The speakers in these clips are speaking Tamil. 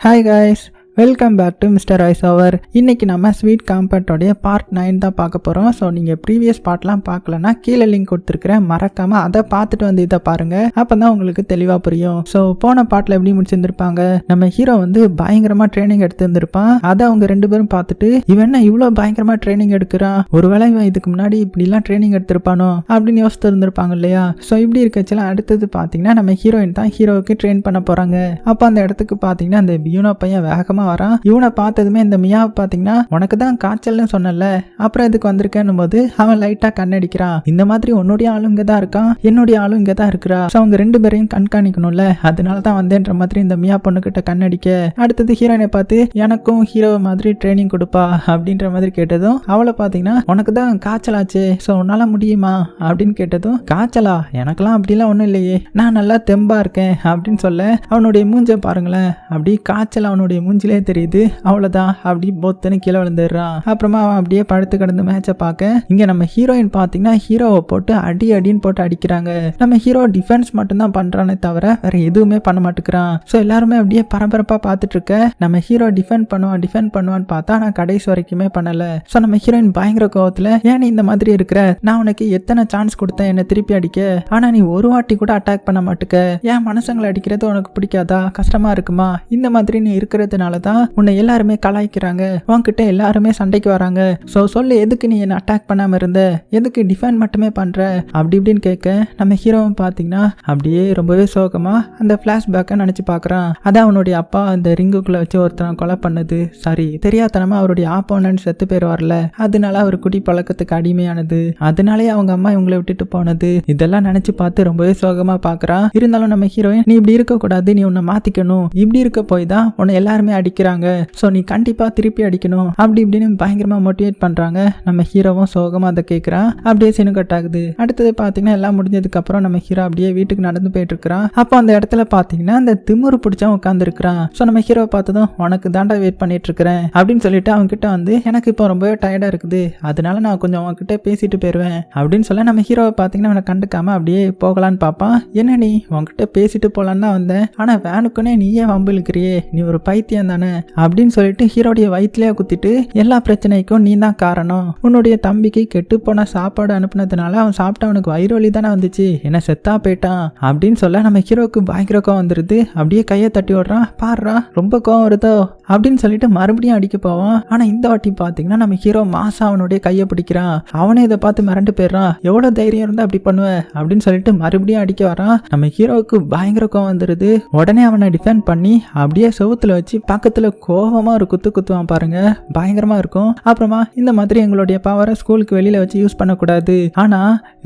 Hi guys, welcome back to mister Royce over இன்னைக்கு நம்ம ஸ்வீட் காம்பேட்டோடைய பார்ட் நைன் தான் பார்க்க போகிறோம் ஸோ நீங்கள் ப்ரீவியஸ் பார்ட்லாம் பார்க்கலன்னா கீழே லிங்க் கொடுத்துருக்கிறேன் மறக்காமல் அதை பார்த்துட்டு வந்து இதை பாருங்கள் அப்போ தான் உங்களுக்கு தெளிவாக புரியும். ஸோ போன பாட்டில் எப்படி முடிச்சிருந்துருப்பாங்க? நம்ம ஹீரோ வந்து பயங்கரமாக ட்ரைனிங் எடுத்திருந்திருப்பான் அதை அவங்க ரெண்டு பேரும் பார்த்துட்டு இவன் என்ன இவ்வளோ பயங்கரமாக ட்ரைனிங் எடுக்கிறான்? ஒருவேளை இவன் இதுக்கு முன்னாடி இப்படிலாம் ட்ரைனிங் எடுத்திருப்பானோ? அப்படின்னு யோசித்து இருந்திருப்பாங்க இல்லையா? ஸோ இப்படி இருக்கச்சலாம் அடுத்தது பார்த்தீங்கன்னா நம்ம ஹீரோயின் தான் ஹீரோவுக்கு ட்ரெயின் பண்ண போகிறாங்க அப்போ அந்த இடத்துக்கு பார்த்தீங்கன்னா அந்த பியூனோ பையன் வேகமாக வரான். இவனை பார்த்ததுமே இந்த மியாவை பார்த்தீங்கன்னா உனக்கு தான் காய்ச்சல்னு சொன்னல அப்புறம் இதுக்கு வந்திருக்கேன்னும் போது அவன் லைட்டாக கண்ணடிக்கிறான். இந்த மாதிரி உன்னுடைய ஆளும் இங்கே தான் இருக்கான் என்னுடைய ஆளும் இங்கே தான் இருக்கிறா. ஸோ அவங்க ரெண்டு பேரையும் கண்காணிக்கணும்ல அதனால தான் வந்தேன்ற மாதிரி இந்த மியா பொண்ணுக்கிட்ட கண்ணடிக்க. அடுத்தது ஹீரோயினை பார்த்து எனக்கும் ஹீரோ மாதிரி ட்ரைனிங் கொடுப்பா அப்படின்ற மாதிரி கேட்டதும் அவளை பார்த்தீங்கன்னா உனக்கு தான் காய்ச்சலாச்சு ஸோ உன்னால முடியுமா? அப்படின்னு கேட்டதும் காய்ச்சலா? எனக்கெல்லாம் அப்படிலாம் ஒன்றும் இல்லையே. நான் நல்லா தெம்பா இருக்கேன் அப்படின்னு சொல்ல அவனுடைய மூஞ்ச பாருங்களேன் அப்படி காய்ச்சல் அவனுடைய மூஞ்சில் தெரியுது. அவ்வளோதான் அப்படி பொத்துன்னு கீழே விழுந்துடுறான் அப்புறமா அவன் அப்படியே படுத்து கிடந்து மேட்சை பார்க்க இங்கே நம்ம ஹீரோயின் பார்த்தீங்கன்னா ஹீரோவை போட்டு அடி அடின்னு போட்டு அடிக்கிறாங்க. நம்ம ஹீரோ டிஃபென்ஸ் மட்டும்தான் பண்ணுறானே தவிர வேற எதுவுமே பண்ண மாட்டேங்கிறான். ஸோ எல்லாருமே அப்படியே பரபரப்பாக பார்த்துட்டு இருக்க. நம்ம ஹீரோ டிஃபெண்ட் பண்ணுவான் டிஃபெண்ட் பண்ணுவான்னு பார்த்தா நான் கடைசி வரைக்குமே பண்ணல. ஸோ நம்ம ஹீரோயின் பயங்கர கோவத்தில் ஏன் நீ இந்த மாதிரி இருக்கிற? நான் உனக்கு எத்தனை சான்ஸ் கொடுத்தேன்? என்னை திருப்பி அடிக்க. ஆனால் நீ ஒரு வாட்டி கூட அட்டாக் பண்ண மாட்டுக்க. ஏன் மனுஷங்களை அடிக்கிறது உனக்கு பிடிக்காதா? கஷ்டமா இருக்குமா? இந்த மாதிரி நீ இருக்கிறதுனால தான் உன்னை எல்லாருமே கலாய்க்கிறாங்க. உன்கிட்ட எல்லாருமே சண்டைக்கு வராங்க. ஸோ சொல்லு எதுக்கு நீ என்னை அட்டாக் பண்ணாமல் இருந்த? எதுக்கு டிஃபெண்ட் மட்டுமே பண்ற? அப்படி இப்படின்னு கேட்க நம்ம ஹீரோவும் பார்த்தீங்கன்னா அப்படியே ரொம்பவே சோகமா அந்த ஃப்ளாஷ்பேக்கை நினச்சி பார்க்குறான். அதான் அவனுடைய அப்பா அந்த ரிங்குக்குள்ளே வச்சு ஒருத்தனை கொலை பண்ணது. சாரி தெரியாதனமா அவருடைய ஆப்போனன்ட் செத்து பேர் வரல அதனால அவர் குடி பழக்கத்துக்கு அடிமையானது. அதனாலேயே அவங்க அம்மா இவங்களை விட்டுட்டு போனது. இதெல்லாம் நினைச்சு பார்த்து ரொம்பவே சோகமா பார்க்குறான். இருந்தாலும் நம்ம ஹீரோயின் நீ இப்படி இருக்கக்கூடாது நீ உன்னை மாத்திக்கணும். இப்படி இருக்க போய் தான் உன்னை எல்லாருமே அடிக்கிறாங்க. ஸோ நீ கண்டிப்பாக திருப்பி அடிக்கணும். அப்படி இப்படின்னு பயங்கரமாக மோட்டிவேட் பண்ணுறாங்க நம்ம ஹீரோவும் சோகமாக அதை கேட்குறான் அப்படியே சினு கட் ஆகுது அடுத்தது பார்த்தீங்கன்னா எல்லாம் முடிஞ்சதுக்கு அப்புறம் நம்ம ஹீரோ அப்படியே வீட்டுக்கு நடந்து போயிட்டு இருக்கிறான் அப்போ அந்த இடத்துல பார்த்தீங்கன்னா அந்த திமுரு பிடிச்சவன் உட்காந்துருக்கிறான் ஸோ நம்ம ஹீரோ பார்த்ததும் உனக்கு தாண்டா வெயிட் பண்ணிட்டு இருக்கிறேன் அப்படின்னு சொல்லிட்டு அவங்ககிட்ட வந்து எனக்கு இப்போ ரொம்பவே டயர்டாக இருக்குது. அதனால நான் கொஞ்சம் அவன்கிட்ட பேசிட்டு போயிடுவேன் அப்படின்னு சொல்ல நம்ம ஹீரோவை பார்த்தீங்கன்னா அவனை கண்டுக்காம அப்படியே போகலான்னு பார்ப்பான். என்ன நீ? உன்கிட்ட பேசிட்டு போகலான்னு தான் வந்தேன். ஆனால் வேனுக்குன்னே நீயே வம்பு இழுக்கிறியே. நீ ஒரு பைத்தியம் தானே அப்படின்னு சொல்லிட்டு ஹீரோடைய வயிற்றுலயே குத்திட்டு எல்லா பிரச்சனைக்கும் நீ தான் காரணம். உன்னுடைய தம்பிக்கு கெட்டு போன சாப்பாடு அனுப்புனதுனால அவன் சாப்பிட்ட அவனுக்கு வயிறு வலி தானே வந்துச்சு. என்ன செத்தா போயிட்டான். அப்படின்னு சொல்ல நம்ம ஹீரோவுக்கு பயங்கர கோவம் வந்துருது. அப்படியே கையை தட்டி விடுறான் பாடுறா ரொம்ப கோவம் வருதோ? அப்படின்னு சொல்லிட்டு மறுபடியும் அடிக்க போவான். ஆனா இந்த வாட்டி பாத்தீங்கன்னா நம்ம ஹீரோ மாசா அவனுடைய கையை பிடிக்கிறான். அவனே இதை பார்த்து மிரண்டு போயிடுறான். எவ்வளவு தைரியம் இருந்தா அப்படி பண்ணுவ? அப்படின்னு சொல்லிட்டு மறுபடியும் அடிக்க வரான் நம்ம ஹீரோவுக்கு பயங்கர கோவம் வந்துருது. உடனே அவனை டிஃபெண்ட் பண்ணி அப்படியே செவுத்துல வச்சு பக்கத்துல கோவமா ஒரு குத்து குத்துவான் பாருங்க. பயங்கரமா இருக்கும். அப்புறமா இந்த மாதிரி எங்களுடைய பவரை ஸ்கூலுக்கு வெளியில வச்சு யூஸ் பண்ணக்கூடாது. ஆனா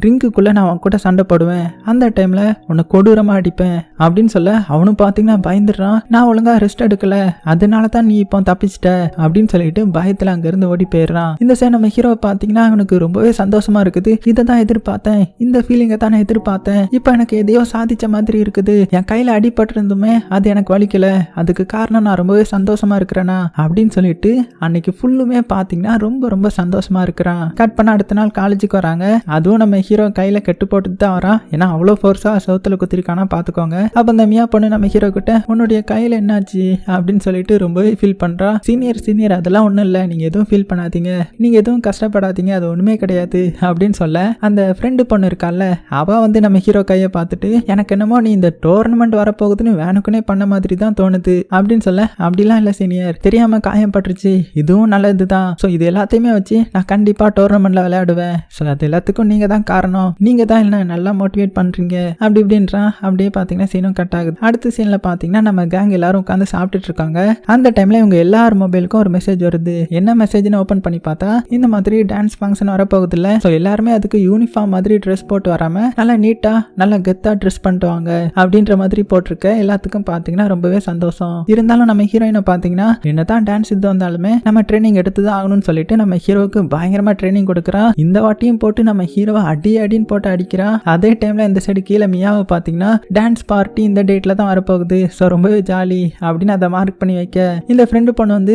ரிங்குக்குள்ள நான் அவன் கூட சண்டை போடுவேன். அந்த டைம்ல உன்னை கொடூரமா அடிப்பேன் அப்படின்னு சொல்ல அவனும் பாத்தீங்கன்னா பயந்துடுறான். நான் ஒழுங்கா ரெஸ்ட் எடுக்கல. அதனால தான் நீ இப்போ தப்பிச்சிட்ட அப்படின்னு சொல்லிட்டு பயத்துல அங்கிருந்து ஓடி போயிடுறான். இந்த சே நம்ம ஹீரோ பாத்தீங்கன்னா அவனுக்கு ரொம்பவே சந்தோஷமா இருக்குது. இதை தான் எதிர்பார்த்தேன். இந்த ஃபீலிங்கை தான் நான் எதிர்பார்த்தேன். இப்போ எனக்கு எதையோ சாதிச்ச மாதிரி இருக்குது. என் கையில அடிபட்டிருந்துமே அது எனக்கு வலிக்கல. அதுக்கு காரணம் நான் ரொம்பவே சந்தோஷமா இருக்கிறேனா அப்படின்னு சொல்லிட்டு அன்னைக்கு ஃபுல்லுமே பாத்தீங்கன்னா ரொம்ப ரொம்ப சந்தோஷமா இருக்கிறான். கட் பண்ண அடுத்த நாள் காலேஜுக்கு வராங்க. அதுவும் நம்ம ஹீரோ கையில கெட்டு போட்டுட்டு தான் வரான். ஏன்னா அவ்வளோ ஃபோர்ஸா சவுத்துல குத்திருக்கானா பாத்துக்கோங்க. அப்ப அந்த மியா பொண்ணு நம்ம ஹீரோ கிட்ட உன்னுடைய கையில என்னாச்சு? அப்படின்னு சொல்லிட்டு ரொம்பவே ஃபீல் பண்றா. சீனியர் சீனியர் அதெல்லாம் ஒன்றும் இல்லை. நீங்க எதுவும் ஃபீல் பண்ணாதீங்க. நீங்க எதுவும் கஷ்டப்படாதீங்க. அது ஒண்ணுமே கிடையாது. அப்படின்னு சொல்ல அந்த ஃப்ரெண்டு பொண்ணு இருக்கால்ல அவ வந்து நம்ம ஹீரோ கையை பார்த்துட்டு எனக்கு என்னமோ நீ இந்த டோர்னமெண்ட் வரப்போகுதுன்னு வேணுக்குனே பண்ண மாதிரி தான் தோணுது. அப்படின்னு சொல்ல அப்படி அப்படிலாம் இல்லை சீனியர் தெரியாம காயம் பட்டுருச்சு. இதுவும் நல்லது தான் ஸோ இது எல்லாத்தையுமே வச்சு நான் கண்டிப்பா டோர்னமெண்ட்ல விளையாடுவேன். ஸோ அது எல்லாத்துக்கும் நீங்க தான் காரணம். நீங்க தான் என்ன நல்லா மோட்டிவேட் பண்றீங்க? அப்படி இப்படின்றான் அப்படியே பார்த்தீங்கன்னா சீனும் கட் ஆகுது. அடுத்த சீன்ல பார்த்தீங்கன்னா நம்ம கேங் எல்லாரும் உட்காந்து சாப்பிட்டுட்டு இருக்காங்க. அந்த டைம்ல இவங்க எல்லார் மொபைலுக்கும் ஒரு மெசேஜ் வருது. என்ன மெசேஜ்னு ஓப்பன் பண்ணி பார்த்தா இந்த மாதிரி டான்ஸ் ஃபங்க்ஷன் வரப்போகுது இல்லை ஸோ எல்லாருமே அதுக்கு யூனிஃபார்ம் மாதிரி ட்ரெஸ் போட்டு வராம நல்லா நீட்டா நல்லா கெத்தா ட்ரெஸ் பண்ணிட்டு வாங்க. அப்படின்ற மாதிரி போட்டிருக்க எல்லாத்துக்கும் பார்த்தீங்கன்னா ரொம்பவே சந்தோஷம். இருந்தாலும் நம்ம ஹீரோயின் பார்த்தீங்கன்னா என்னதான் டான்ஸ் இது வந்தாலுமே நம்ம ட்ரைனிங் எடுத்து தான் ஆகணும்னு சொல்லிட்டு நம்ம ஹீரோவுக்கு பயங்கரமா ட்ரைனிங் கொடுக்குறான் இந்த வாட்டியும் போட்டு நம்ம ஹீரோவை அடி அடின்னு போட்டு அடிக்கிறான் அதே டைம்ல இந்த சைடு கீழே மியாவை பார்த்தீங்கன்னா டான்ஸ் பார்ட்டி இந்த டேட்ல தான் வரப்போகுது. ஸோ ரொம்பவே ஜாலி அப்படின்னு அதை மார்க் பண்ணி வைக்க. இந்த ஃப்ரெண்டு பொண்ணு வந்து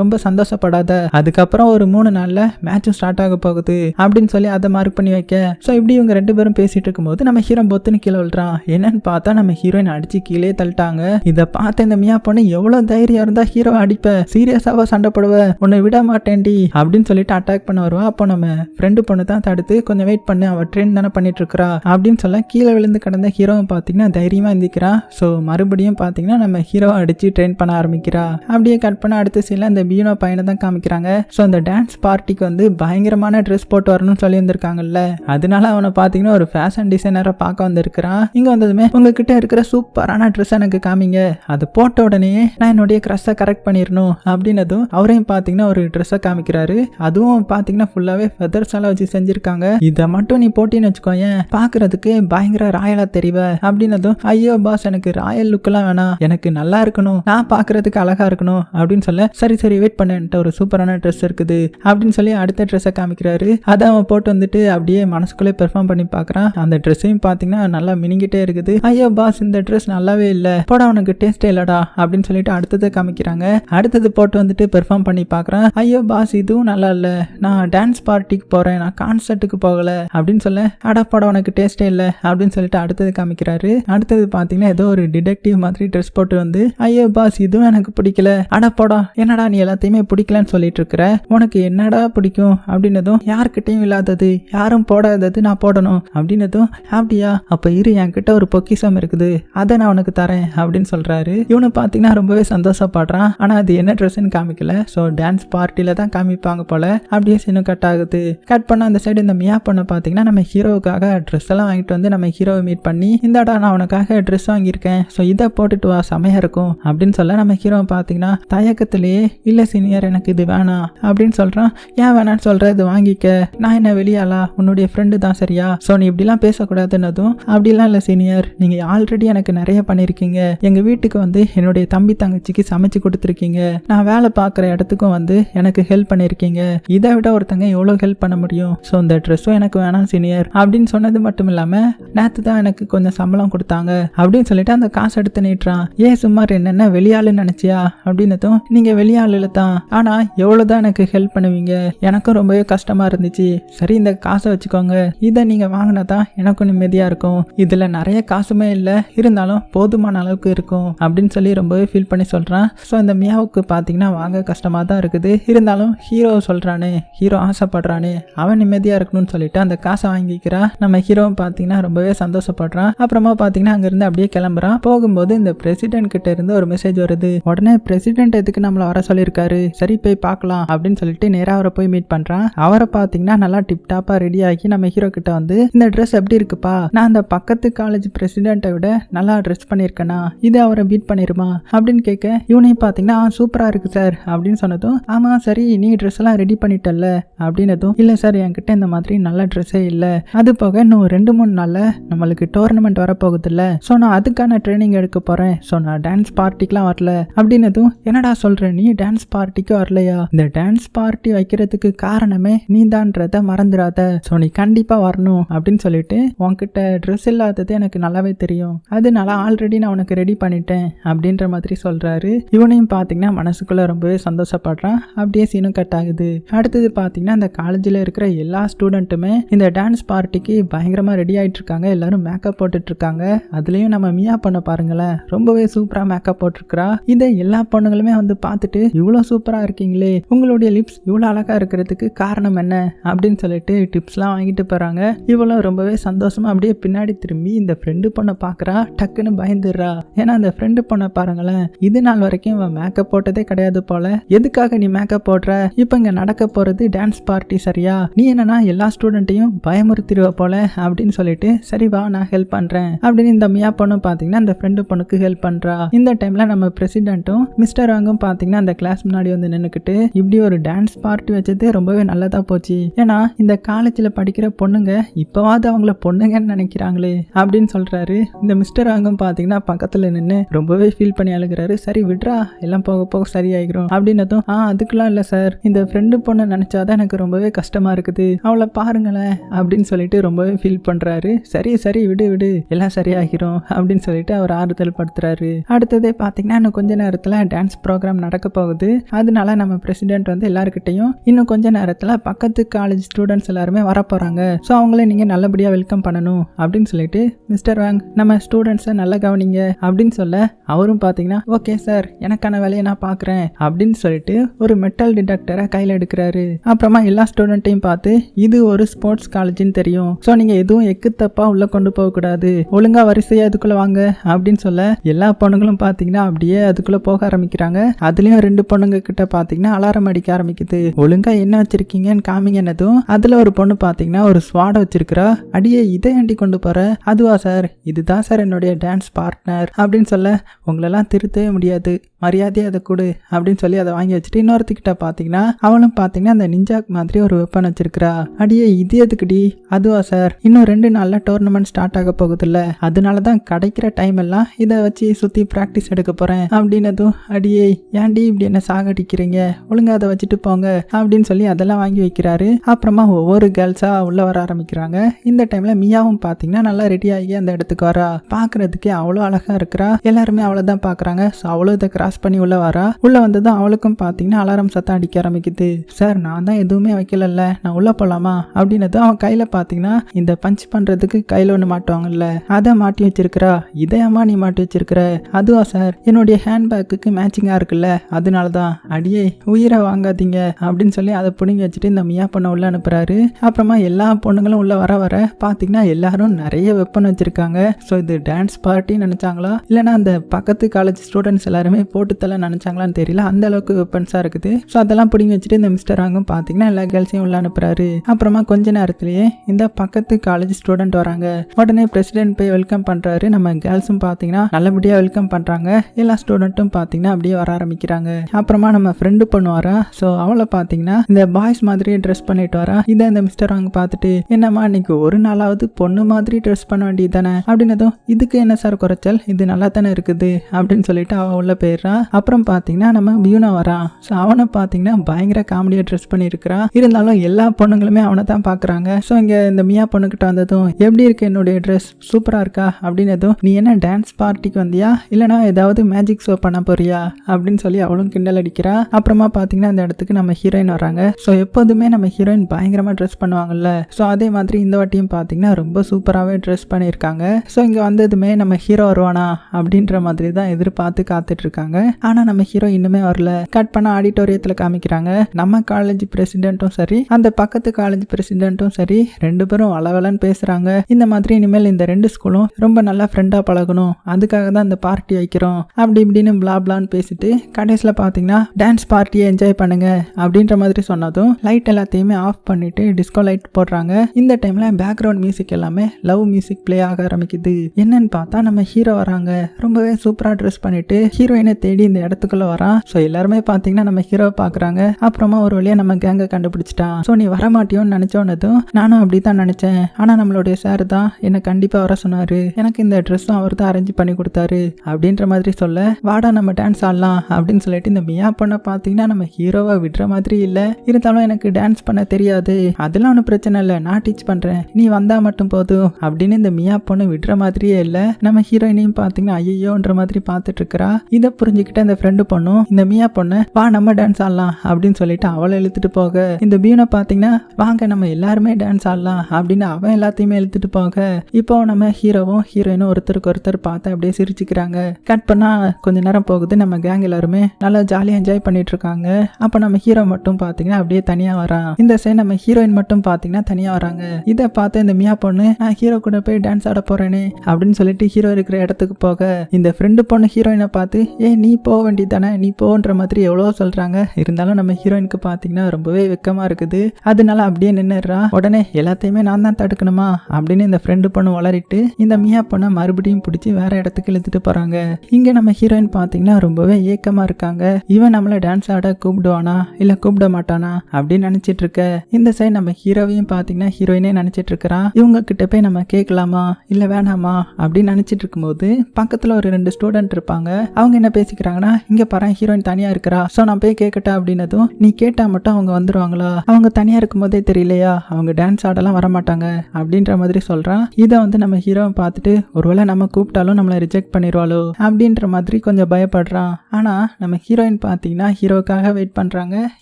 ரொம்ப சந்தோஷப்படாத. அதுக்கப்புறம் ஒரு மூணு நாள்ல மேட்சும் ஸ்டார்ட் ஆக போகுது. அப்படின்னு சொல்லி அதை மார்க் பண்ணி வைக்க. ஸோ இப்படி இவங்க ரெண்டு பேரும் பேசிட்டு இருக்கும்போது நம்ம ஹீரோ பொத்துன்னு கீழே விழுறான். என்னன்னு பார்த்தா நம்ம ஹீரோயின் அடிச்சு கீழே தள்ளிட்டாங்க. இதை பார்த்த இந்த மியா பொண்ணு எவ்வளோ தைரியம் தைரியம் இருந்தா ஹீரோ அடிப்ப. சீரியஸாவா சண்டை போடுவேன் உன்னை விட மாட்டேன்டி. அப்படின்னு சொல்லிட்டு அட்டாக் பண்ண வருவா அப்போ நம்ம ஃப்ரெண்டு பொண்ணு தான் தடுத்து கொஞ்சம் வெயிட் பண்ணு. அவ ட்ரெயின் தானே பண்ணிட்டு இருக்கா அப்படின்னு சொல்ல கீழே விழுந்து கிடந்த ஹீரோவை பார்த்தீங்கன்னா தைரியமா எந்திக்கிறா. ஸோ மறுபடியும் பார்த்தீங்கன்னா நம்ம ஹீரோவை அடிச்சு ட்ரெயின் பண்ண ஆரம்பிக்கிறா. அப்படியே கட் பண்ண அடுத்த சீன்ல அந்த பியூனோ பையனை தான் காமிக்கிறாங்க. ஸோ அந்த டான்ஸ் பார்ட்டிக்கு வந்து பயங்கரமான ட்ரெஸ் போட்டு வரணும்னு சொல்லி வந்திருக்காங்கல்ல. அதனால அவனை பார்த்தீங்கன்னா ஒரு ஃபேஷன் டிசைனரை பார்க்க வந்திருக்கிறான். இங்க வந்ததுமே உங்ககிட்ட இருக்கிற சூப்பரான ட்ரெஸ் எனக்கு காமிங்க. அது போட்ட உடனே நான் என்னுடைய க்ரஷை கரெக்ட் பண்ணிடணும் அப்படின்னதும் அவரையும் பார்த்தீங்கன்னா ஒரு ட்ரெஸ்ஸை காமிக்கிறாரு. அதுவும் பார்த்தீங்கன்னா ஃபுல்லாகவே ஃபெதர்ஸ் வச்சு செஞ்சுருக்காங்க. இதை மட்டும் நீ போட்டின்னு வச்சுக்கோயேன். பார்க்குறதுக்கு பயங்கர ராயலா தெரிவ அப்படின்னதும் ஐயோ பாஸ் எனக்கு ராயல் லுக்கெல்லாம் வேணாம். எனக்கு நல்லா இருக்கணும். நான் பார்க்குறதுக்கு அழகா இருக்கணும். அப்படின்னு சொல்ல சரி சரி வெயிட் பண்ணிட்ட ஒரு சூப்பரான ட்ரெஸ் இருக்குது. அப்படின்னு சொல்லி அடுத்த ட்ரெஸ்ஸை காமிக்கிறாரு. அதை அவன் போட்டு வந்துட்டு அப்படியே மனசுக்குள்ளே பெர்ஃபார்ம் பண்ணி பார்க்குறான் அந்த ட்ரெஸ்ஸையும் பார்த்தீங்கன்னா நல்லா மினிங்கிட்டே இருக்குது. ஐயோ பாஸ் இந்த ட்ரெஸ் நல்லாவே இல்லை. போட உனக்கு டேஸ்டே இல்லடா. அப்படின்னு சொல்லிட்டு அடுத்தது காமிக்கிறாங்க. அடுத்தது போட்டு வந்துட்டு பெர்ஃபார்ம் பண்ணி பார்க்குறான். ஐயோ பாஸ் இதுவும் நல்லா இல்லை. நான் டான்ஸ் பார்ட்டிக்கு போகிறேன் நான் கான்சர்ட்டுக்கு போகல. அப்படின்னு சொல்ல அடா போட உனக்கு டேஸ்டே இல்லை. அப்படின்னு சொல்லிட்டு அடுத்தது காமிக்கிறாரு. அடுத்தது பார்த்தீங்கன்னா ஏதோ ஒரு டிடெக்டிவ் மாதிரி ட்ரெஸ் போட்டு வந்து ஐயோ பாஸ் இதுவும் எனக்கு பிடிக்கல. அட போடா என்னடா நீ எல்லாத்தையுமே பிடிக்கலன்னு சொல்லிட்டு இருக்கிற? உனக்கு என்னடா பிடிக்கும்? அப்படின்னதும் யாருக்கிட்டையும் இல்லாதது யாரும் போடாதது நான் போடணும். அப்படின்னதும் அப்படியா அப்போ இரு என்கிட்ட ஒரு பொக்கிஷம் இருக்குது. அதை நான் உனக்கு தரேன். அப்படின்னு சொல்றாரு. இவனு பார்த்தீங்கன்னா ரொம்பவே சந்தோஷம் ஆசைப்படுறான் ஆனா அது என்ன ட்ரெஸ்ன்னு காமிக்கல. ஸோ டான்ஸ் பார்ட்டியில தான் காமிப்பாங்க போல. அப்படியே சீனும் கட் ஆகுது. கட் பண்ண அந்த சைடு இந்த மியா பண்ண பார்த்தீங்கன்னா நம்ம ஹீரோவுக்காக ட்ரெஸ் எல்லாம் வாங்கிட்டு வந்து நம்ம ஹீரோவை மீட் பண்ணி இந்தாடா நான் உனக்காக ட்ரெஸ் வாங்கியிருக்கேன். ஸோ இதை போட்டுட்டு வா செமையா இருக்கும். அப்படின்னு சொல்ல நம்ம ஹீரோவை பார்த்தீங்கன்னா தயக்கத்திலேயே இல்லை சீனியர் எனக்கு இது வேணாம். அப்படின்னு சொல்கிறான் ஏன் வேணான்னு சொல்கிற இது வாங்கிக்க. நான் என்ன வெளியாளா? உன்னுடைய ஃப்ரெண்டு தான் சரியா? ஸோ நீ இப்படிலாம் பேசக்கூடாதுன்னதும் அப்படிலாம் இல்லை சீனியர் நீங்கள் ஆல்ரெடி எனக்கு நிறைய பண்ணியிருக்கீங்க. எங்கள் வீட்டுக்கு வந்து என்னுடைய தம்பி தங்கச்சிக்கு சமைச்சு கொடுத்துருக்கீங்க. நான் வேலை பார்க்குற இடத்துக்கும் வந்து எனக்கு ஹெல்ப் பண்ணியிருக்கீங்க இதை விட ஒருத்தங்க எவ்வளோ ஹெல்ப் பண்ண முடியும்? ஸோ இந்த ட்ரெஸ்ஸும் எனக்கு வேணாம் சீனியர் அப்படின்னு சொன்னது மட்டும் இல்லாமல் நேற்று தான் எனக்கு கொஞ்சம் சம்பளம் கொடுத்தாங்க. அப்படின்னு சொல்லிட்டு அந்த காசு எடுத்து நீட்டுறான். ஏன் சுமார் என்னென்ன வெளியாளுன்னு நினச்சியா? அப்படின்னதும் நீங்கள் வெளியாளில் தான். ஆனால் எவ்வளோ தான் எனக்கு ஹெல்ப் பண்ணுவீங்க? எனக்கும் ரொம்பவே கஷ்டமாக இருந்துச்சு. சரி இந்த காசை வச்சுக்கோங்க. இதை நீங்கள் வாங்கினா தான் எனக்கும் நிம்மதியாக இருக்கும். இதில் நிறைய காசுமே இல்லை. இருந்தாலும் போதுமான அளவுக்கு இருக்கும். அப்படின்னு சொல்லி ரொம்பவே ஃபீல் பண்ணி சொல்கிறான் ஸோ இந்த மியாவுக்கு பார்த்தீங்கன்னா வாங்க கஷ்டமாக தான் இருக்குது. இருந்தாலும் ஹீரோ சொல்கிறானே ஹீரோ ஆசைப்படுறானே அவன் நிம்மதியாக இருக்கணும்னு சொல்லிட்டு அந்த காசை வாங்கிக்கிறான் நம்ம ஹீரோவும் பார்த்தீங்கன்னா ரொம்பவே சந்தோஷப்படுறான். அப்புறமா பார்த்தீங்கன்னா அங்கேருந்து அப்படியே கிளம்புறான். போகும்போது இந்த பிரசிடென்ட் கிட்ட இருந்து ஒரு மெசேஜ் வருது. உடனே பிரசிடென்ட் எதுக்கு நம்மளை வர சொல்லியிருக்காரு? சரி போய் பார்க்கலாம் அப்படின்னு சொல்லிட்டு நேராக அவரை போய் மீட் பண்ணுறான் அவரை பார்த்தீங்கன்னா நல்லா டிப் டாப்பாக ரெடி ஆகி நம்ம ஹீரோ கிட்ட வந்து இந்த ட்ரெஸ் எப்படி இருக்குப்பா? நான் அந்த பக்கத்து காலேஜ் பிரசிடென்ட்டை விட நல்லா ட்ரெஸ் பண்ணியிருக்கேனா? இது அவரை பீட் பண்ணிருமா? அப்படின்னு கேட்க இவனையும் பார்த்தீங்கன்னா சூப்பராக இருக்குது சார் அப்படின்னு சொன்னதும் ஆமாம் சரி நீ ட்ரெஸ் எல்லாம் ரெடி பண்ணிட்டல்ல அப்படின்னதும் இல்லை சார் என்கிட்ட இந்த மாதிரி நல்ல ட்ரெஸ்ஸே இல்லை. அது போக இன்னும் ரெண்டு மூணு நாளில் நம்மளுக்கு டோர்னமெண்ட் வரப்போகுது இல்லை ஸோ நான் அதுக்கான ட்ரைனிங் எடுக்க போகிறேன் ஸோ நான் டான்ஸ் பார்ட்டிக்கெலாம் வரல. அப்படின்னதும் என்னடா சொல்கிறேன் நீ டான்ஸ் பார்ட்டிக்கு வரலையா? இந்த டான்ஸ் பார்ட்டி வைக்கிறதுக்கு காரணமே நீ தான்றத மறந்துடாத ஸோ நீ கண்டிப்பாக வரணும் அப்படின்னு சொல்லிட்டு உன்கிட்ட ட்ரெஸ் இல்லாதது எனக்கு நல்லாவே தெரியும். அதனால ஆல்ரெடி நான் உனக்கு ரெடி பண்ணிட்டேன் அப்படின்ற மாதிரி சொல்கிறாரு இவனையும் பார்த்தீங்கன்னா மனசுக்குள்ளே ரொம்பவே சந்தோஷப்படுறான். அப்படியே சீனும் கட் ஆகுது. அடுத்தது பார்த்தீங்கன்னா அந்த காலேஜில் இருக்கிற எல்லா ஸ்டூடெண்ட்டுமே இந்த டான்ஸ் பார்ட்டிக்கு பயங்கரமாக ரெடி ஆகிட்டு இருக்காங்க. எல்லாரும் மேக்கப் போட்டுட்டு இருக்காங்க. அதுலேயும் நம்ம மியா பண்ண பாருங்களேன். ரொம்பவே சூப்பராக மேக்கப் போட்டிருக்கிறா. இதை எல்லா பொண்ணுங்களுமே வந்து பார்த்துட்டு இவ்வளோ சூப்பராக இருக்கீங்களே. உங்களுடைய லிப்ஸ் இவ்வளோ அழகாக இருக்கிறதுக்கு காரணம் என்ன? அப்படின்னு சொல்லிட்டு டிப்ஸ்லாம் வாங்கிட்டு போகிறாங்க இவ்வளோ ரொம்பவே சந்தோஷமா அப்படியே பின்னாடி திரும்பி இந்த ஃப்ரெண்டு பொண்ணை பார்க்குறா டக்குன்னு பயந்துடுறா. ஏன்னா அந்த ஃப்ரெண்டு பொண்ணை பாருங்களேன் இது நாள் வரைக்கும் இவன் மேக்கப் போட்டதே கிடையாது போல. எதுக்காக நீ மேக்கப் போடுற? இப்போ இங்கே நடக்க போகிறது டான்ஸ் பார்ட்டி சரியா? நீ என்னன்னா எல்லா ஸ்டூடெண்ட்டையும் பயமுறுத்திடுவ போல அப்படின்னு சொல்லிட்டு சரி வா நான் ஹெல்ப் பண்ணுறேன் அப்படின்னு இந்த மியா பொண்ணு பார்த்தீங்கன்னா அந்த ஃப்ரெண்டு பொண்ணுக்கு ஹெல்ப் பண்ணுறா இந்த டைமில் நம்ம பிரசிடென்ட்டும் மிஸ்டர் வாங்கும் பார்த்தீங்கன்னா அந்த கிளாஸ் முன்னாடி வந்து நின்றுக்கிட்டு இப்படி ஒரு டான்ஸ் பார்ட்டி வச்சது ரொம்பவே நல்லதா போச்சு. ஏன்னா இந்த காலேஜில் படிக்கிற பொண்ணுங்க இப்போவாது அவங்கள பொண்ணுங்கன்னு நினைக்கிறாங்களே அப்படின்னு சொல்றாரு. இந்த மிஸ்டர் வாங்கும் பார்த்தீங்கன்னா பக்கத்தில் நின்று ரொம்பவே ஃபீல் பண்ணி அழுகிறாரு. சரி விட்றா எல்லாம் போக போக சரியாயிரும். அப்படின்னதும் ஆ அதுக்கெல்லாம் இல்லை சார். இந்த ஃப்ரெண்டு பொண்ணை நினச்சாதான் எனக்கு ரொம்பவே கஷ்டமாக இருக்குது. அவளை பாருங்களேன் அப்படின்னு சொல்லிட்டு ரொம்பவே ஃபீல் பண்ணுறாரு சரி சரி விடு விடு. எல்லாம் சரியாகிரும் அப்படின்னு சொல்லிட்டு அவர் ஆறுதல் படுத்துறாரு. அடுத்ததே பார்த்தீங்கன்னா இன்னும் கொஞ்ச நேரத்தில் டான்ஸ் ப்ரோக்ராம் நடக்க போகுது. அதனால நம்ம பிரசிடென்ட் வந்து எல்லாருக்கிட்டையும் இன்னும் கொஞ்ச நேரத்தில் பக்கத்து காலேஜ் ஸ்டூடெண்ட்ஸ் எல்லாருமே வரப்போகிறாங்க ஸோ அவங்கள நீங்கள் நல்லபடியாக வெல்கம் பண்ணணும் அப்படின்னு சொல்லிட்டு மிஸ்டர் வாங் நம்ம ஸ்டூடெண்ட்ஸை நல்லா கவனிங்க அப்படின்னு சொல்ல அவரும் பார்த்தீங்கன்னா ஓகே சார். சார் எனக்கான வேலையை நான் பார்க்குறேன் அப்படின்னு சொல்லிட்டு ஒரு மெட்டல் டிடெக்டரை கையில் எடுக்கிறாரு. அப்புறமா எல்லா ஸ்டூடெண்ட்டையும் பார்த்து இது ஒரு ஸ்போர்ட்ஸ் காலேஜ்னு தெரியும். ஸோ நீங்கள் எதுவும் எக்கு தப்பாக உள்ளே கொண்டு போகக்கூடாது ஒழுங்கா வரிசையாக அதுக்குள்ளே வாங்க அப்படின்னு சொல்ல எல்லா பொண்ணுங்களும் பார்த்தீங்கன்னா அப்படியே அதுக்குள்ளே போக ஆரம்பிக்கிறாங்க. அதுலேயும் ரெண்டு பொண்ணுங்க கிட்ட பார்த்தீங்கன்னா அலாரம் அடிக்க ஆரம்பிக்குது. ஒழுங்கா என்ன வச்சிருக்கீங்கன்னு காமிங்க என்னதும் அதில் ஒரு பொண்ணு பார்த்தீங்கன்னா ஒரு ஸ்வாடை வச்சிருக்கிறா. அடியே இதை ஏண்டி கொண்டு போகிற அதுவா சார்? இதுதான் சார் என்னுடைய டான்ஸ் பார்ட்னர் அப்படின்னு சொல்ல உங்களெல்லாம் திருத்தவே முடியாது. Ады மரியாதையை அதை கொடு அப்படின்னு சொல்லி அதை வாங்கி வச்சுட்டு இன்னொருத்திக்கிட்ட பார்த்தீங்கன்னா அவளும் பார்த்தீங்கன்னா அந்த நிஞ்சாக் மாதிரி ஒரு வெப்பன் வச்சிருக்கிறா. அடியே இது எதுக்குடி? அதுவா சார் இன்னும் ரெண்டு நாளில் டோர்னமெண்ட் ஸ்டார்ட் ஆக போகுதுல்ல. அதனால தான் கிடைக்கிற டைம் எல்லாம் இதை வச்சு சுற்றி ப்ராக்டிஸ் எடுக்க போகிறேன் அப்படின்னதும் அடியே ஏன்டி இப்படி என்ன சாகடிக்கிறீங்க? ஒழுங்கா அதை வச்சுட்டு போங்க அப்படின்னு சொல்லி அதெல்லாம் வாங்கி வைக்கிறாரு. அப்புறமா ஒவ்வொரு கேர்ள்ஸாக உள்ளே வர ஆரம்பிக்கிறாங்க. இந்த டைமில் மியாவும் பார்த்தீங்கன்னா நல்லா ரெடி ஆகி அந்த இடத்துக்கு வரா. பார்க்கறதுக்கே அவ்வளோ அழகாக இருக்கிறா. எல்லாருமே அவளை தான் பார்க்குறாங்க ஸோ அவ்வளோ இதை கிராஸ் பண்ணி உள்ளே வரா? உள்ளே வந்ததும் அவளுக்கும் பார்த்தீங்கன்னா அலாரம் சத்தம் அடிக்க ஆரம்பிக்குது. சார் நான் தான் எதுவுமே வைக்கலல்ல. நான் உள்ளே போகலாமா அப்படின்னதும் அவன் கையில் பார்த்தீங்கன்னா இந்த பஞ்ச் பண்ணுறதுக்கு கையில் ஒன்று மாட்டுவாங்கல்ல. அதை மாட்டி வச்சிருக்கிறா. இதயமா நீ மாட்டி வச்சிருக்கிற? அதுவா சார் என்னுடைய ஹேண்ட்பேக்கு மேட்சிங்கா இருக்குல்ல. அதனால தான் அடியே உயிரை வாங்காதீங்க. அப்படின்னு சொல்லி அதை பிடுங்கி வச்சுட்டு இந்த மியா பொண்ணை உள்ளே அனுப்புறாரு. அப்புறமா எல்லா பொண்ணுங்களும் உள்ளே வர வர பார்த்தீங்கன்னா எல்லாரும் நிறைய வெப்பன் வச்சிருக்காங்க. ஸோ இது டான்ஸ் பார்ட்டின்னு நினச்சாங்களா? இல்லைன்னா அந்த பக்கத்து காலேஜ் ஸ்டூடெண்ட்ஸ் எல்லாருமே போட்டுத்தல நினச்சாங்களான்னு தெரியல. அந்த அளவுக்கு வெப்பன்ஸாக இருக்குது. ஸோ அதெல்லாம் பிடிங்கி வச்சுட்டு இந்த மிஸ்டர் அங்கும் பார்த்தீங்கன்னா எல்லா கேர்ள்ஸையும் உள்ள அனுப்புறாரு. அப்புறமா கொஞ்ச நேரத்திலேயே இந்த பக்கத்து காலேஜ் ஸ்டூடெண்ட் வராங்க. உடனே பிரசிடென்ட் போய் வெல்கம் பண்ணுறாரு நம்ம கேர்ள்ஸும் பார்த்தீங்கன்னா நல்லபடியாக வெல்கம் பண்ணுறாங்க எல்லா ஸ்டூடெண்ட்டும் பார்த்தீங்கன்னா அப்படியே வர ஆரம்பிக்கிறாங்க. அப்புறமா நம்ம ஃப்ரெண்டு பண்ணுவாரா? ஸோ அவளை பார்த்தீங்கன்னா இந்த பாய்ஸ் மாதிரியே ட்ரெஸ் பண்ணிட்டு வரா. இதை இந்த மிஸ்டர் அங்கே பார்த்துட்டு என்னம்மா இன்னைக்கு ஒரு நாளாவது பொண்ணு மாதிரி ட்ரெஸ் பண்ண வேண்டியது தானே? அப்படின்னதும் இதுக்கு என்ன சார் குறைச்சல்? இது நல்லா தானே இருக்குது. அப்படின்னு சொல்லிட்டு அவள் உள்ள போயிடுறா. அப்புறம் பார்த்தீங்கன்னா நம்ம பியூனா வரான் ஸோ அவனை பார்த்தீங்கன்னா பயங்கர காமெடியாக ட்ரெஸ் பண்ணியிருக்கிறான் இருந்தாலும் எல்லா பொண்ணுங்களுமே அவனை தான் பார்க்குறாங்க ஸோ இங்கே இந்த மியா பொண்ணுக்கிட்ட வந்ததும் எப்படி இருக்கு என்னுடைய ட்ரெஸ் சூப்பராக இருக்கா? அப்படின்னதும் நீ என்ன டான்ஸ் பார்ட்டிக்கு வந்தியா? இல்லைனா ஏதாவது மேஜிக் ஷோ பண்ண போறியா? அப்படின்னு சொல்லி அவளும் கிண்டல் அடிக்கிறா. அப்புறமா பார்த்தீங்கன்னா அந்த இடத்துக்கு நம்ம ஹீரோயின் வராங்க. ஸோ எப்போதுமே நம்ம ஹீரோயின் பயங்கரமாக ட்ரெஸ் பண்ணுவாங்கல்ல. ஸோ அதே மாதிரி இந்த வாட்டியும் பார்த்தீங்கன்னா ரொம்ப சூப்பராகவே ட்ரெஸ் பண்ணியிருக்காங்க. ஸோ இங்கே வந்ததுமே நம்ம ஹீரோ வருவானா? அப்படின்ற மாதிரி தான் எதிர்பார்த்து காத்துட்டு இருக்காங்க ஆனால் நம்ம ஹீரோ இன்னுமே வரல. கட் பண்ண ஆடிட்டோரியத்தில் காமிக்கிறாங்க. நம்ம காலேஜ் பிரசிடென்ட்டும் சரி அந்த பக்கத்து காலேஜ் பிரசிடென்ட்டும் சரி ரெண்டு பேரும் வளவலன்னு பேசுகிறாங்க இந்த மாதிரி இனிமேல் இந்த ரெண்டு ஸ்கூலும் ரொம்ப நல்லா ஃப்ரெண்டாக பழகணும். அதுக்காக தான் இந்த பார்ட்டி வைக்கிறோம். அப்படி இப்படின்னு பிளாப்லான்னு பேசிட்டு கடைசியில் பார்த்தீங்கன்னா டான்ஸ் பார்ட்டியை என்ஜாய் பண்ணுங்க அப்படின்ற மாதிரி சொன்னதும் லைட் எல்லாத்தையுமே ஆஃப் பண்ணிட்டு டிஸ்கோ லைட் போடுறாங்க. இந்த டைம்ல பேக்ரவுண்ட் மியூசிக் எல்லாமே லவ் மியூசிக் ப்ளே ஆக ஆரம்பிக்குது. என்னன்னு பார்த்தா நம்ம ஹீரோ வராங்க. ரொம்பவே சூப்பராக ட்ரெஸ் பண்ணிட்டு ஹீரோயினை தேடி இந்த இடத்துக்குள்ள வரான் ஸோ எல்லாருமே பார்த்தீங்கன்னா நம்ம ஹீரோவை பார்க்குறாங்க அப்புறமா ஒரு வழியாக நம்ம கேங்கை கண்டுபிடிச்சிட்டான் ஸோ நீ வரமாட்டியோன்னு நினச்சோன்னதும் நானும் அப்படி தான் நினச்சேன். ஆனால் நம்மளுடைய சார் தான் என்னை கண்டிப்பாக வர சொன்னார். எனக்கு இந்த ட்ரெஸ்ஸும் அவர் தான் அரேஞ்ச் பண்ணி கொடுத்தாரு. அப்படின்ற மாதிரி சொல்ல வாடா நம்ம டான்ஸ் ஆடலாம். அப்படின்னு சொல்லிட்டு இந்த மியா பொண்ணை பார்த்தீங்கன்னா நம்ம ஹீரோவை விடுற மாதிரி இல்லை. இருந்தாலும் எனக்கு டான்ஸ் பண்ண தெரியாது. அதெல்லாம் ஒன்றும் பிரச்சனை இல்லை. நான் டீச் பண்ணுறேன் நீ வந்தால் மட்டும் போதும் அப்படின்னு இந்த மியா பொண்ணு விடுற மாதிரியே இல்லை. நம்ம ஹீரோயினையும் பார்த்தீங்கன்னா ஐயோன்ற மாதிரி பார்த்துட்டு இருக்கிறா. இதை புரிஞ்சுக்கிட்ட இந்த ஃப்ரெண்டு பொண்ணும் இந்த மியா பொண்ணு வா நம்ம டான்ஸ் ஆடலாம் அப்படின்னு சொல்லிட்டு அவளை இழுத்துட்டு போக. இந்த பியூனை பார்த்தீங்கன்னா வாங்க நம்ம எல்லாருமே டான்ஸ் ஆடலாம் அப்படின்னு அவன் எல்லாத்தையுமே இழுத்துட்டு போக. இப்போ நம்ம ஹீரோவும் ஹீரோயினும் ஒருத்தருக்கு ஒருத்தர் பார்த்து அப்படியே சிரிச்சுக்கிறாங்க. கட் பண்ணா கொஞ்ச நேரம் போகுது நம்ம கேங் எல்லாருமே நல்லா ஜாலியாக என்ஜாய் பண்ணிட்டு இருக்காங்க. அப்போ நம்ம ஹீரோ மட்டும் பார்த்தீங்கன்னா அப்படியே தனியாக வரான். இந்த சைடு நம்ம ஹீரோயின் மட்டும் பார்த்தீங்கன்னா தனியாக வராங்க. இதை பார்த்து இந்த மியா பொண்ணு நான் ஹீரோ கூட போய் டான்ஸ் ஆட போறேனே அப்படின்னு சொல்லிட்டு ஹீரோ இருக்கிற இடத்துக்கு போக. இந்த ஃப்ரெண்டு பொண்ணு ஹீரோயினை பார்த்து ஏ நீ நீ போக வேண்டியது தானே நீ போன்ற மாதிரி எவ்வளோ சொல்கிறாங்க இருந்தாலும் நம்ம ஹீரோயினுக்கு பார்த்தீங்கன்னா ரொம்பவே வெக்கமா இருக்குது. அதனால அப்படியே நின்னுடுறா. உடனே எல்லாத்தையுமே நான் தான் தடுக்கணுமா? அப்படின்னு இந்த ஃப்ரெண்டு பொண்ணு வளரிட்டு இந்த மியா பொண்ணை மறுபடியும் பிடிச்சி வேற இடத்துக்கு இழுத்துட்டு போகிறாங்க இங்கே நம்ம ஹீரோயின் பார்த்தீங்கன்னா ரொம்பவே ஏக்கமாக இருக்காங்க. இவன் நம்மளை டான்ஸ் ஆட கூப்பிடுவானா? இல்லை கூப்பிட மாட்டானா? அப்படின்னு நினச்சிட்டு இருக்க. இந்த சைடு நம்ம ஹீரோவையும் பார்த்தீங்கன்னா ஹீரோயினே நினச்சிட்டு இருக்கிறான் இவங்க கிட்ட போய் நம்ம கேட்கலாமா? இல்லை வேணாமா? அப்படின்னு நினச்சிட்டு இருக்கும்போது பக்கத்தில் ஒரு ரெண்டு ஸ்டூடெண்ட் இருப்பாங்க. அவங்க என்ன யோசிக்கிறாங்கன்னா இங்க பாரு ஹீரோயின் தனியா இருக்கிறா. சோ நான் போய் கேட்கட்டா அப்படின்னதும் நீ கேட்டா மட்டும் அவங்க வந்துருவாங்களா? அவங்க தனியா இருக்கும் போதே தெரியலையா? அவங்க டான்ஸ் ஆடலாம் வர மாட்டாங்க அப்படின்ற மாதிரி சொல்றான். இதை வந்து நம்ம ஹீரோவை பார்த்துட்டு ஒருவேளை நம்ம கூப்பிட்டாலும் நம்மளை ரிஜெக்ட் பண்ணிடுவாளோ அப்படின்ற மாதிரி கொஞ்சம் பயப்படுறான். ஆனா நம்ம ஹீரோயின் பார்த்தீங்கன்னா ஹீரோக்காக வெயிட் பண்றாங்க.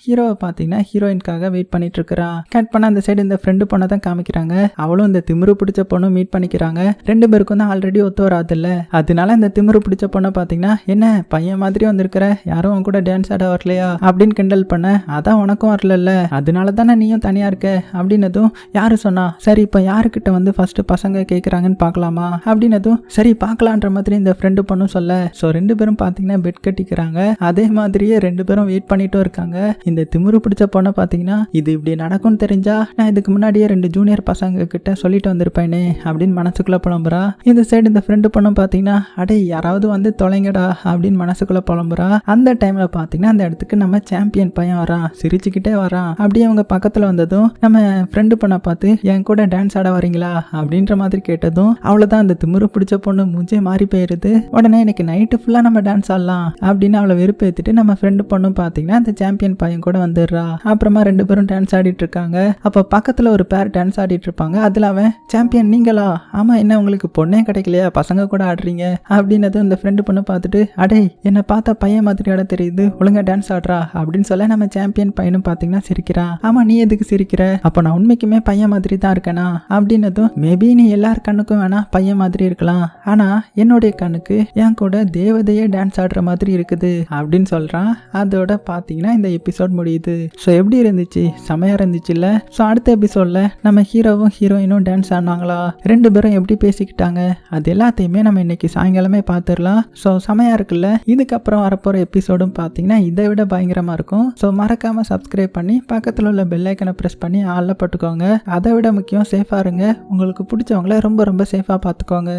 ஹீரோவை பார்த்தீங்கன்னா ஹீரோயின்காக வெயிட் பண்ணிட்டு இருக்கிறான் கட் பண்ண அந்த சைடு இந்த ஃப்ரெண்டு பொண்ணை தான் காமிக்கிறாங்க. அவளும் இந்த திமிரு பிடிச்ச பொண்ணும் மீட் பண்ணிக்கிறாங்க. ரெண்டு பேருக்கும் தான் ஆல்ரெடி ஒத்து வராதுல்ல. அதனால இந்த திமிரு பிடிச்ச பொண்ணை பார்த்தீங்கன்னா என்ன பையன் பையன் மாதிரி வந்திருக்கிற. யாரும் உன் கூட டான்ஸ் ஆட வரலையா? அப்படின்னு கிண்டல் பண்ண அதான் உனக்கும் வரலல்ல. அதனால தானே நீயும் தனியா இருக்க? அப்படின்னதும் யாரு சொன்னா? சரி இப்போ யாருக்கிட்ட வந்து ஃபர்ஸ்ட் பசங்க கேட்குறாங்கன்னு பார்க்கலாமா அப்படின்னதும் சரி பார்க்கலான்ற மாதிரி இந்த ஃப்ரெண்டு பொண்ணும் சொல்ல. ஸோ ரெண்டு பேரும் பார்த்தீங்கன்னா பெட் கட்டிக்கிறாங்க. அதே மாதிரியே ரெண்டு பேரும் வெயிட் பண்ணிட்டும் இருக்காங்க. இந்த திமுரு பிடிச்ச பொண்ணை பார்த்தீங்கன்னா இது இப்படி நடக்கும்னு தெரிஞ்சா நான் இதுக்கு முன்னாடியே ரெண்டு ஜூனியர் பசங்க கிட்ட சொல்லிட்டு வந்திருப்பேனே அப்படின்னு மனசுக்குள்ள புலம்புறா. இந்த சைடு இந்த ஃப்ரெண்டு பொண்ணும் பார்த்தீங்கன்னா அடே யாராவது வந்து தொலைங்கடா அப்படின்னு மனசுக்குள்ள புலம்புறா? அந்த டைம்ல பார்த்தீங்கன்னா அந்த இடத்துக்கு நம்ம சாம்பியன் பையன் வரான் சிரிச்சுக்கிட்டே வரான் அப்படியே அவங்க பக்கத்துல வந்ததும் நம்ம ஃப்ரெண்டு பொண்ணை பார்த்து என் கூட டான்ஸ் ஆட வரீங்களா அப்படின்ற மாதிரி கேட்டதும் அவ்வளோதான் அந்த திமுரு பிடிச்ச பொண்ணு மூஞ்சே மாறி போயிருது. உடனே எனக்கு நைட்டு ஃபுல்லாக நம்ம டான்ஸ் ஆடலாம். அப்படின்னு அவளை வெறுப்பேற்றிட்டு நம்ம ஃப்ரெண்டு பொண்ணும் பார்த்தீங்கன்னா அந்த சாம்பியன் பையன் கூட வந்துடுறா. அப்புறமா ரெண்டு பேரும் டான்ஸ் ஆடிட்டு இருக்காங்க. அப்போ பக்கத்தில் ஒரு பேர் டான்ஸ் ஆடிட்டு இருப்பாங்க. அதில் அவன் சாம்பியன் நீங்களா? ஆமாம் என்ன உங்களுக்கு பொண்ணே கிடைக்கலையா? பசங்க கூட ஆடுறீங்க. அப்படின்னதும் இந்த ஃப்ரெண்டு பொண்ணு பார்த்துட்டு அடே என்னை பார்த்தா பையன் மாதிரியோட தெரியுது. ஒழுங்கா டான்ஸ் ஆடுறா. அப்படின்னு சொல்ல நம்ம சாம்பியன் பையனும் பார்த்தீங்கன்னா சிரிக்கிறான். ஆமாம் நீ எதுக்கு சிரிக்கிற? அப்போ நான் உண்மைக்குமே பையன் மாதிரி தான் இருக்கேனா? அப்படின்னதும் மேபி நீ எல்லார் கண்ணுக்கும் வேணா பையன் மாதிரி இருக்கலாம். ஆனா என்னுடைய கண்ணுக்கு என் கூட தேவதையே டான்ஸ் ஆடுற மாதிரி இருக்குது. அப்படின்னு சொல்றான். அதோட பார்த்தீங்கன்னா இந்த எபிசோட் முடியுது. ஸோ எப்படி இருந்துச்சு? செமையா இருந்துச்சுல்ல ஸோ அடுத்த எபிசோட்ல நம்ம ஹீரோவும் ஹீரோயினும் டான்ஸ் ஆடினாங்களா? ரெண்டு பேரும் எப்படி பேசிக்கிட்டாங்க? அது எல்லாத்தையுமே நம்ம இன்னைக்கு சாயங்காலமே பார்த்துடலாம். ஸோ செமையா இருக்குல்ல? இதுக்கப்புறம் வரப்போற எபிசோடும் பார்த்தீங்கன்னா இதை விட பயங்கரமா இருக்கும். ஸோ மறக்காம சப்ஸ்கிரைப் பண்ணி பக்கத்தில் உள்ள பெல்லைக்கனை ப்ரெஸ் பண்ணி ஆளில் பட்டுக்கோங்க. அதை விட முக்கியம் சேஃபாக இருங்க. உங்களுக்கு பிடிச்சவங்கள ரொம்ப ரொம்ப சேஃபாக பார்த்துக்கோங்க.